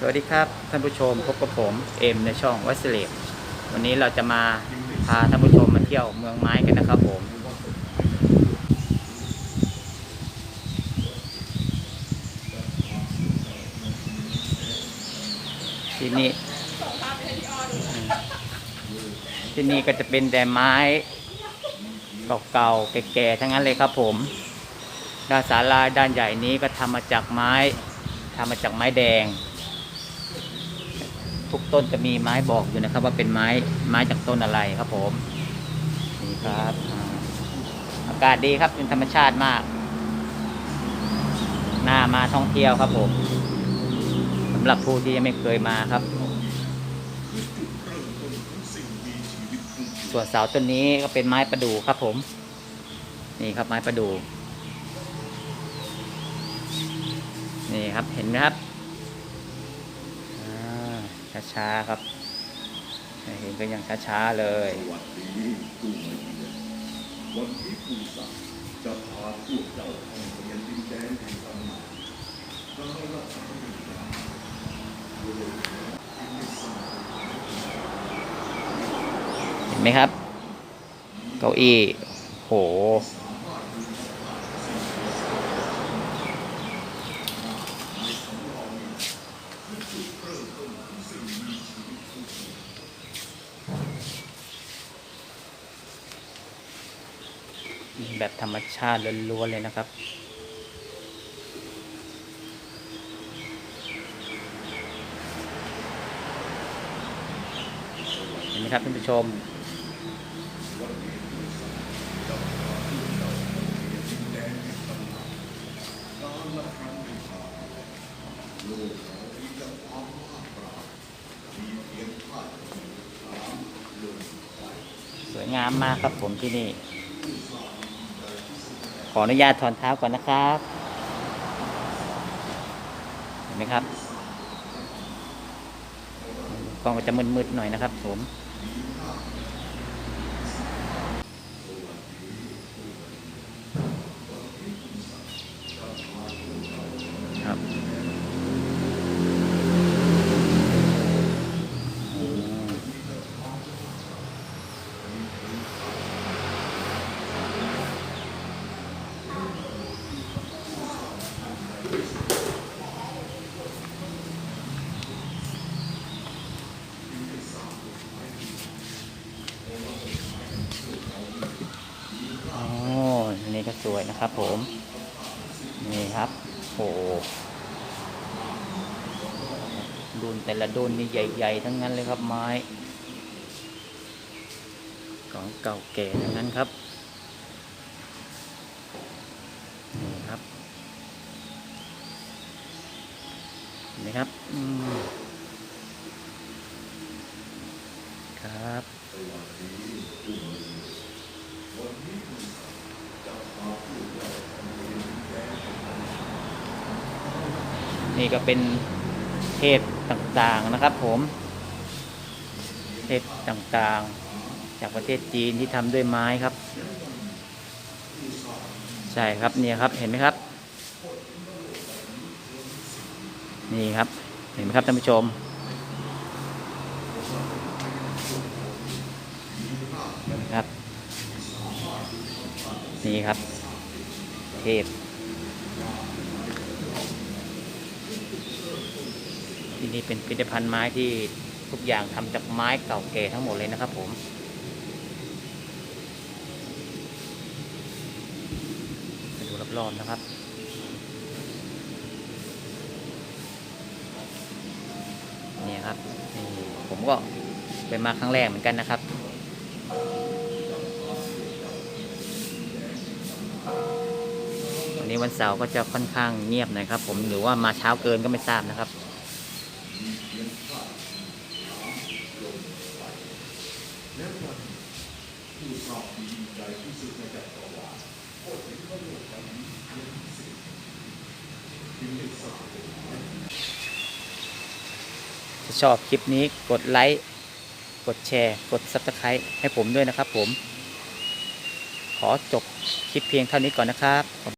สวัสดีครับท่านผู้ชมพบกับผมเอ็มในช่องวัสเลปวันนี้เราจะมาพาท่านผู้ชมมาเที่ยวเมืองไม้กันนะครับผม ที่นี่ที่นี่ก็จะเป็นแต่ไม้เก่าๆแก่ๆทั้งนั้นเลยครับผม ด้านศาลาด้านใหญ่นี้ก็ทำมาจากไม้ทำมาจากไม้แดง ทุกต้นจะมีไม้บอกอยู่นะครับ ว่าเป็นไม้ไม้จากต้นอะไรครับผมนี่ครับอากาศดีครับเป็นธรรมชาติมากน่ามาท่องเที่ยวครับผมสำหรับผู้ที่ยังไม่เคยมาครับส่วนเสาต้นนี้ก็เป็นไม้ประดู่ครับผม นี่ครับไม้ประดู่นี่ครับเห็นไหมครับ ช้าๆครับเห็นก็ยังช้าๆเลยสวัสดีผู้มาเยือนวันนี้ผู้สั่งจะพาพวกเจ้าท่องเรียนดินแดนแห่งตำนานกาลครั้งหนึ่งโลกที่ไม่สร้างเห็นไหมครับ เก้าอี้โห แบบธรรมชาติล้วนๆเลยนะครับเห็นไหมครับท่านผู้ชม สวยงามมากครับผมที่นี่ ออนุญาตถอนเท้าก่อนนะครับ เห็นไหมครับกล้องก็จะมืดๆหน่อยนะครับผม ครับอืม อ๋ออันนี้ก็ สวยนะครับ ผม นี่ครับโอ้ดุนแต่ละดุนนี่ใหญ่ ๆ ทั้งนั้นเลยครับไม้ ของเก่าแก่ทั้งนั้นครับ นี่ครับนไหมครับอืมครับ นี่ก็เป็นเทพต่างๆนะครับ ผม เทพต่างๆ จากประเทศจีนที่ทำด้วยไม้ครับ ใช่ครับเนี่ยครับเห็นไหมครับ นี่ครับเห็นไหมครับท่านผู้ชมครับ นี่ครับ เทพ ที่นี่เป็นพิพิธภัณฑ์ไม้ที่ทุกอย่างทำจากไม้เก่าแก่ทั้งหมดเลยนะครับผมไปดูรอบๆนะครับเนี่ยครับนี่ผมก็ไปมาครั้งแรกเหมือนกันนะครับ นี้วันเสาร์ก็จะค่อนข้างเงียบน่อยครับ ผมหรือว่ามาเช้าเกินก็ไม่ทราบนะครับถ้าชอบคลิปนี้กดไลค์กดแชร์ กด Subscribe ให้ผมด้วยนะครับผม ขอจบคลิปเพียงเท่านี้ก่อนนะครับ